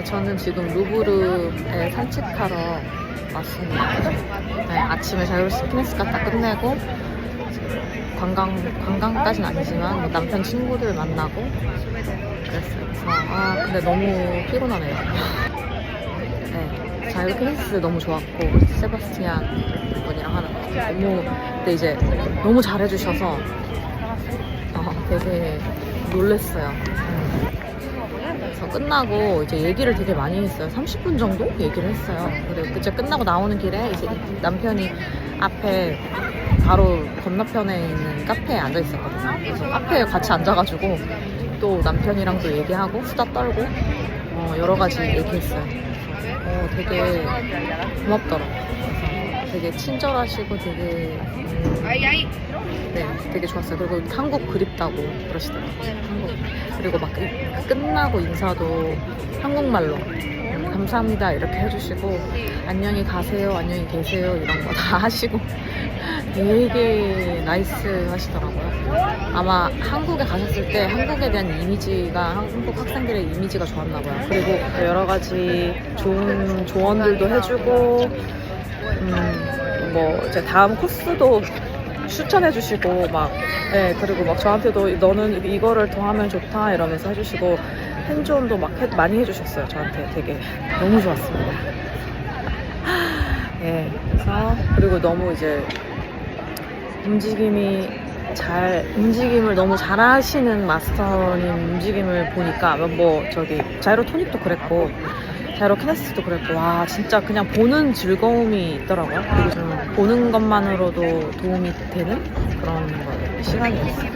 네, 저는 지금 루브르에 산책하러 왔습니다. 네, 아침에 자유로스 피네스 갔다 끝내고 관광 관광까지는 아니지만 뭐 남편 친구들 만나고 그랬어요. 아 근데 너무 피곤하네요. 네, 자유로 피네스 너무 좋았고 세바스티안 분이랑 하는 거 너무 근데 이제 너무 잘해주셔서 어, 되게 놀랬어요. 음. 그래서 끝나고 이제 얘기를 되게 많이 했어요. 30분 정도 얘기를 했어요. 그리고 그제 끝나고 나오는 길에 이제 남편이 앞에 바로 건너편에 있는 카페에 앉아 있었거든요. 그래서 카페에 같이 앉아가지고 또 남편이랑도 얘기하고 수다 떨고 어, 여러 가지 얘기했어요. 어, 되게 고맙더라고요. 되게 친절하시고 되게 음, 네, 되게 좋았어요. 그리고 한국 그립다고 그러시더라고요. 한국. 그리고 막 끝- 끝나고 인사도 한국말로 음, 감사합니다 이렇게 해주시고 안녕히 가세요, 안녕히 계세요 이런 거 다 하시고 되게 나이스 하시더라고요. 아마 한국에 가셨을 때 한국에 대한 이미지가 한국 학생들의 이미지가 좋았나 봐요. 그리고 여러 가지 좋은 조언들도 해주고 음, 뭐 이제 다음 코스도 추천해 주시고 막 네, 그리고 막 저한테도 너는 이거를 더 하면 좋다. 이러면서 해주시고 핸즈온도 막 해- 많이 해주셨어요 저한테. 되게 너무 좋았습니다. 예 그래서 그리고 너무 이제 움직임이 잘 움직임을 너무 잘하시는 마스터님 움직임을 보니까 뭐 저기 자이로 토닉도 그랬고 에로 캐나스도 그랬고 와 진짜 그냥 보는 즐거움이 있더라고요. 그리고 좀 보는 것만으로도 도움이 되는 그런 시간이었어요.